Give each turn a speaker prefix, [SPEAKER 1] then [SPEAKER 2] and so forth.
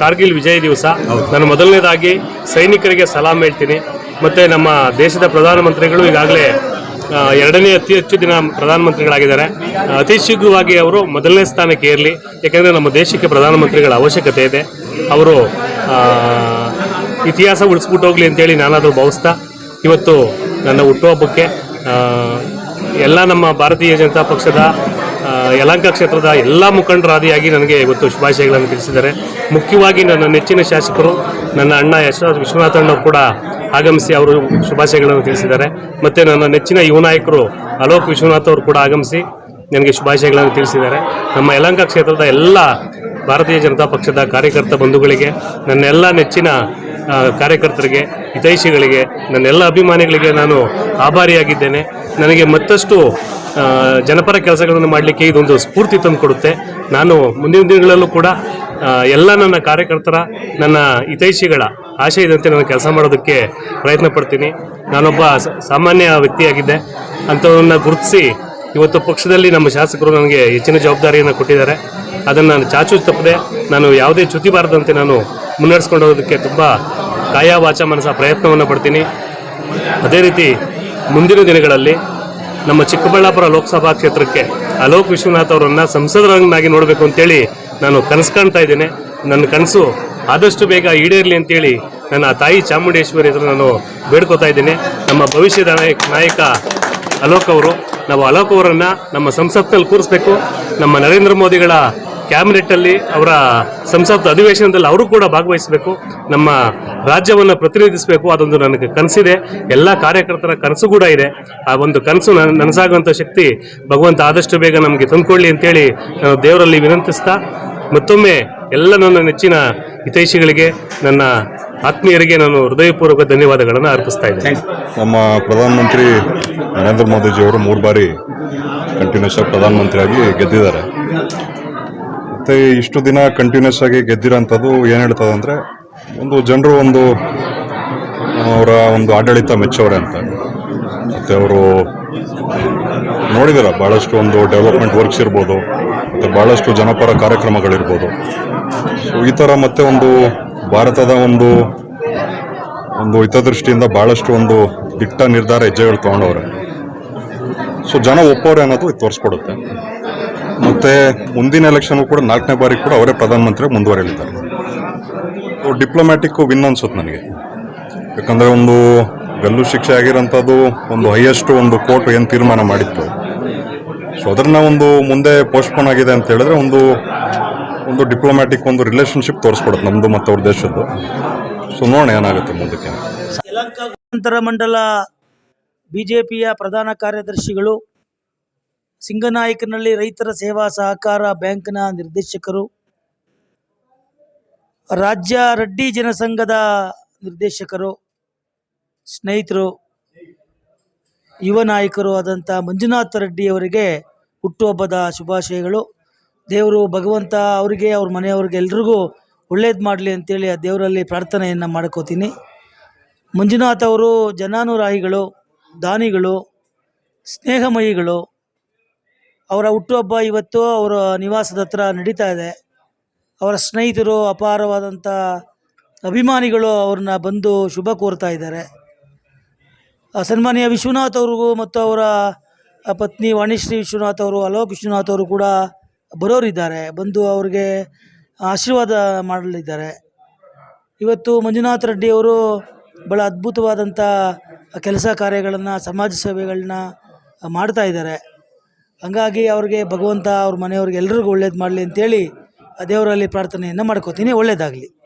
[SPEAKER 1] ಕಾರ್ಗಿಲ್ ವಿಜಯ ದಿವಸ. ನಾನು ಮೊದಲನೇದಾಗಿ ಸೈನಿಕರಿಗೆ ಸಲಾಂ ಹೇಳ್ತೀನಿ. ಮತ್ತೆ ನಮ್ಮ ದೇಶದ ಪ್ರಧಾನಮಂತ್ರಿಗಳು ಈಗಾಗಲೇ ಎರಡನೇ ಅತಿ ಹೆಚ್ಚು ದಿನ ಪ್ರಧಾನಮಂತ್ರಿಗಳಾಗಿದ್ದಾರೆ. ಅತಿ ಶೀಘ್ರವಾಗಿ ಅವರು ಮೊದಲನೇ ಸ್ಥಾನಕ್ಕೆ ಏರಲಿ. ಯಾಕೆಂದರೆ ನಮ್ಮ ದೇಶಕ್ಕೆ ಪ್ರಧಾನಮಂತ್ರಿಗಳ ಅವಶ್ಯಕತೆ ಇದೆ. ಅವರು ಇತಿಹಾಸ ಉಳಿಸ್ಬಿಟ್ಟು ಹೋಗಲಿ ಅಂತೇಳಿ ನಾನಾದರೂ ಭಾವಿಸ್ತಾ, ಇವತ್ತು ನನ್ನ ಹುಟ್ಟುಹಬ್ಬಕ್ಕೆ ಎಲ್ಲ ನಮ್ಮ ಭಾರತೀಯ ಜನತಾ ಪಕ್ಷದ ಯಲಹಂಕ ಕ್ಷೇತ್ರದ ಎಲ್ಲ ಮುಖಂಡರಾದಿಯಾಗಿ ನನಗೆ ಇವತ್ತು ಶುಭಾಶಯಗಳನ್ನು ತಿಳಿಸಿದ್ದಾರೆ. ಮುಖ್ಯವಾಗಿ ನನ್ನ ನೆಚ್ಚಿನ ಶಾಸಕರು ನನ್ನ ಅಣ್ಣ ಯಶರಾಜ್ ವಿಶ್ವನಾಥಣ್ಣವ್ರು ಕೂಡ ಆಗಮಿಸಿ ಅವರು ಶುಭಾಶಯಗಳನ್ನು ತಿಳಿಸಿದ್ದಾರೆ. ಮತ್ತು ನನ್ನ ನೆಚ್ಚಿನ ಯುವ ನಾಯಕರು ಅಲೋಕ್ ವಿಶ್ವನಾಥ್ ಅವರು ಕೂಡ ಆಗಮಿಸಿ ನನಗೆ ಶುಭಾಶಯಗಳನ್ನು ತಿಳಿಸಿದ್ದಾರೆ. ನಮ್ಮ ಯಲಹಂಕ ಕ್ಷೇತ್ರದ ಎಲ್ಲ ಭಾರತೀಯ ಜನತಾ ಪಕ್ಷದ ಕಾರ್ಯಕರ್ತ ಬಂಧುಗಳಿಗೆ ನನ್ನೆಲ್ಲ ನೆಚ್ಚಿನ ಕಾರ್ಯಕರ್ತರಿಗೆ ಹಿತೈಷಿಗಳಿಗೆ ನನ್ನೆಲ್ಲ ಅಭಿಮಾನಿಗಳಿಗೆ ನಾನು ಆಭಾರಿಯಾಗಿದ್ದೇನೆ. ನನಗೆ ಮತ್ತಷ್ಟು ಜನಪರ ಕೆಲಸಗಳನ್ನು ಮಾಡಲಿಕ್ಕೆ ಇದೊಂದು ಸ್ಫೂರ್ತಿ ತಂದುಕೊಡುತ್ತೆ ನಾನು ಮುಂದಿನ ದಿನಗಳಲ್ಲೂ ಕೂಡ ಎಲ್ಲ ನನ್ನ ಕಾರ್ಯಕರ್ತರ, ನನ್ನ ಹಿತೈಷಿಗಳ ಆಶಯದಂತೆ ನಾನು ಕೆಲಸ ಮಾಡೋದಕ್ಕೆ ಪ್ರಯತ್ನ ಪಡ್ತೀನಿ. ನಾನೊಬ್ಬ ಸಾಮಾನ್ಯ ವ್ಯಕ್ತಿಯಾಗಿದ್ದೆ. ಅಂಥವನ್ನ ಗುರುತಿಸಿ, ಇವತ್ತು ಪಕ್ಷದಲ್ಲಿ ನಮ್ಮ ಶಾಸಕರು ನನಗೆ ಹೆಚ್ಚಿನ ಜವಾಬ್ದಾರಿಯನ್ನು ಕೊಟ್ಟಿದ್ದಾರೆ. ಅದನ್ನು ನಾನು ಚಾಚು ತಪ್ಪದೆ, ನಾನು ಯಾವುದೇ ಚ್ಯುತಿ ಬಾರದಂತೆ ನಾನು ಮುನ್ನಡೆಸ್ಕೊಂಡು ಹೋಗೋದಕ್ಕೆ ತುಂಬ ಕಾಯ ವಾಚ ಮನಸ ಪ್ರಯತ್ನವನ್ನು ಪಡ್ತೀನಿ. ಅದೇ ರೀತಿ ಮುಂದಿನ ದಿನಗಳಲ್ಲಿ ನಮ್ಮ ಚಿಕ್ಕಬಳ್ಳಾಪುರ ಲೋಕಸಭಾ ಕ್ಷೇತ್ರಕ್ಕೆ ಅಲೋಕ್ ವಿಶ್ವನಾಥ್ ಅವರನ್ನು ಸಂಸದರನ್ನಾಗಿ ನೋಡಬೇಕು ಅಂತೇಳಿ ನಾನು ಕನಸು ಕಾಣ್ತಾ ಇದ್ದೇನೆ. ನನ್ನ ಕನಸು ಆದಷ್ಟು ಬೇಗ ಈಡೇರಲಿ ಅಂತೇಳಿ ನನ್ನ ತಾಯಿ ಚಾಮುಂಡೇಶ್ವರಿ ಎದುರು ನಾನು ಬೇಡ್ಕೋತಾ ಇದ್ದೀನಿ. ನಮ್ಮ ಭವಿಷ್ಯದ ನಾಯಕ ನಾಯಕ ಅಲೋಕ್ ಅವರು. ನಾವು ಅಲೋಕ್ ಅವರನ್ನು ನಮ್ಮ ಸಂಸತ್ನಲ್ಲಿ ಕೂರಿಸ್ಬೇಕು. ನಮ್ಮ ನರೇಂದ್ರ ಮೋದಿಗಳ ಕ್ಯಾಬಿನೆಟ್ಟಲ್ಲಿ ಅವರ ಸಂಸತ್ ಅಧಿವೇಶನದಲ್ಲಿ ಅವರು ಕೂಡ ಭಾಗವಹಿಸಬೇಕು. ನಮ್ಮ ರಾಜ್ಯವನ್ನು ಪ್ರತಿನಿಧಿಸಬೇಕು ಅದೊಂದು ನನಗೆ ಕನಸಿದೆ. ಎಲ್ಲ ಕಾರ್ಯಕರ್ತರ ಕನಸು ಕೂಡ ಇದೆ. ಆ ಒಂದು ಕನಸು ನನಸಾಗುವಂಥ ಶಕ್ತಿ ಭಗವಂತ ಆದಷ್ಟು ಬೇಗ ನಮಗೆ ತಂದುಕೊಳ್ಳಿ ಅಂತೇಳಿ ನಾನು ದೇವರಲ್ಲಿ ವಿನಂತಿಸ್ತಾ, ಮತ್ತೊಮ್ಮೆ ಎಲ್ಲ ನನ್ನ ನೆಚ್ಚಿನ ಹಿತೈಷಿಗಳಿಗೆ, ನನ್ನ ಆತ್ಮೀಯರಿಗೆ ನಾನು ಹೃದಯಪೂರ್ವಕ ಧನ್ಯವಾದಗಳನ್ನು ಅರ್ಪಿಸ್ತಾ ಇದ್ದೇನೆ.
[SPEAKER 2] ನಮ್ಮ ಪ್ರಧಾನಮಂತ್ರಿ ನರೇಂದ್ರ ಮೋದಿಜಿಯವರು ಮೂರು ಬಾರಿ ಕಂಟಿನ್ಯೂಸ್ ಆಗಿ ಪ್ರಧಾನಮಂತ್ರಿಯಾಗಿ ಗೆದ್ದಿದ್ದಾರೆ. ಮತ್ತು ಇಷ್ಟು ದಿನ ಕಂಟಿನ್ಯೂಸ್ ಆಗಿ ಗೆದ್ದಿರೋಂಥದ್ದು ಏನು ಹೇಳ್ತದೆ ಅಂದರೆ ಒಂದು ಜನರು ಒಂದು ಅವರ ಒಂದು ಆಡಳಿತ ಮೆಚ್ಚವ್ರೆ ಅಂತ. ಮತ್ತು ಅವರು ನೋಡಿದಾರ ಭಾಳಷ್ಟು ಒಂದು ಡೆವಲಪ್ಮೆಂಟ್ ವರ್ಕ್ಸ್ ಇರ್ಬೋದು, ಮತ್ತು ಭಾಳಷ್ಟು ಜನಪರ ಕಾರ್ಯಕ್ರಮಗಳಿರ್ಬೋದು. ಸೊ ಈ ಥರ ಮತ್ತೆ ಒಂದು ಭಾರತದ ಒಂದು ಒಂದು ಹಿತದೃಷ್ಟಿಯಿಂದ ಭಾಳಷ್ಟು ಒಂದು ದಿಟ್ಟ ನಿರ್ಧಾರ ಹೆಜ್ಜೆಗಳು ತೊಗೊಂಡವ್ರೆ. ಸೊ ಜನ ಒಪ್ಪೋರೆ ಅನ್ನೋದು ಇದು ತೋರಿಸ್ಕೊಡುತ್ತೆ. ಮತ್ತೆ ಮುಂದಿನ ಎಲೆಕ್ಷನ್ ಕೂಡ ನಾಲ್ಕನೇ ಬಾರಿ ಕೂಡ ಅವರೇ ಪ್ರಧಾನಮಂತ್ರಿ ಮುಂದುವರಿಲಿದ್ದಾರೆ ಡಿಪ್ಲೊಮ್ಯಾಟಿಕ್ ವಿನ್ ಅನ್ಸುತ್ತೆ ನನಗೆ. ಯಾಕಂದರೆ ಒಂದು ಗಲ್ಲು ಶಿಕ್ಷೆ ಆಗಿರೋಂಥದ್ದು, ಒಂದು ಹೈಯೆಸ್ಟ್ ಒಂದು ಕೋರ್ಟ್ ಏನು ತೀರ್ಮಾನ ಮಾಡಿತ್ತು. ಸೊ ಅದನ್ನ ಒಂದು ಮುಂದೆ ಪೋಸ್ಟ್ಪೋನ್ ಆಗಿದೆ ಅಂತ ಹೇಳಿದ್ರೆ ಒಂದು ಒಂದು ಡಿಪ್ಲೊಮ್ಯಾಟಿಕ್ ಒಂದು ರಿಲೇಶನ್ಶಿಪ್ ತೋರಿಸ್ಕೊಡುತ್ತೆ ನಮ್ಮದು ಮತ್ತು ಅವ್ರ ದೇಶದ್ದು. ಸೊ ನೋಡೋಣ ಏನಾಗುತ್ತೆ ಮುಂದಕ್ಕೆ.
[SPEAKER 3] ಮಂಡಲ, ಬಿಜೆಪಿಯ ಪ್ರಧಾನ ಕಾರ್ಯದರ್ಶಿಗಳು ಸಿಂಗನಾಯಕನಲ್ಲಿ ರೈತರ ಸೇವಾ ಸಹಕಾರ ಬ್ಯಾಂಕ್ನ ನಿರ್ದೇಶಕರು. ರಾಜ್ಯ ರೆಡ್ಡಿ ಜನಸಂಘದ ನಿರ್ದೇಶಕರು, ಸ್ನೇಹಿತರು, ಯುವ ನಾಯಕರು ಆದಂಥ ಮಂಜುನಾಥ ರೆಡ್ಡಿ ಅವರಿಗೆ ಹುಟ್ಟುಹಬ್ಬದ ಶುಭಾಶಯಗಳು. ದೇವರು ಭಗವಂತ ಅವರಿಗೆ, ಅವ್ರ ಮನೆಯವ್ರಿಗೆ ಎಲ್ರಿಗೂ ಒಳ್ಳೇದು ಮಾಡಲಿ ಅಂತೇಳಿ ಆ ದೇವರಲ್ಲಿ ಪ್ರಾರ್ಥನೆಯನ್ನು ಮಾಡ್ಕೋತೀನಿ. ಮಂಜುನಾಥ್ ಅವರು ಜನಾನುರಾಹಿಗಳು ದಾನಿಗಳು, ಸ್ನೇಹಮಯಿಗಳು ಅವರ ಹುಟ್ಟುಹಬ್ಬ ಇವತ್ತು ಅವರ ನಿವಾಸದ ಹತ್ರ ನಡೀತಾ ಇದೆ. ಅವರ ಸ್ನೇಹಿತರು ಅಪಾರವಾದಂಥ ಅಭಿಮಾನಿಗಳು ಅವ್ರನ್ನ ಬಂದು ಶುಭ ಕೋರ್ತಾ ಇದ್ದಾರೆ. ಸನ್ಮಾನ್ಯ ವಿಶ್ವನಾಥ್ ಅವ್ರಿಗೂ ಮತ್ತು ಅವರ ಪತ್ನಿ ವಾಣಿಶ್ರೀ ವಿಶ್ವನಾಥ್ ಅವರು, ಅಲೋಕ್ ವಿಶ್ವನಾಥ್ ಅವರು ಕೂಡ ಬರೋರಿದ್ದಾರೆ. ಬಂದು ಅವ್ರಿಗೆ ಆಶೀರ್ವಾದ ಮಾಡಲಿದ್ದಾರೆ. ಇವತ್ತು ಮಂಜುನಾಥ್ ರೆಡ್ಡಿ ಅವರು ಭಾಳ ಅದ್ಭುತವಾದಂಥ ಕೆಲಸ ಕಾರ್ಯಗಳನ್ನು, ಸಮಾಜ ಸೇವೆಗಳನ್ನ ಮಾಡ್ತಾ ಇದ್ದಾರೆ. ಹಂಗಾಗಿ ಅವ್ರಿಗೆ ಭಗವಂತ ಅವ್ರ ಮನೆಯವ್ರಿಗೆ ಎಲ್ರಿಗೂ ಒಳ್ಳೇದು ಮಾಡಲಿ ಅಂತೇಳಿ ಆ ದೇವರಲ್ಲಿ ಪ್ರಾರ್ಥನೆಯನ್ನು ಮಾಡ್ಕೋತೀನಿ. ಒಳ್ಳೇದಾಗಲಿ.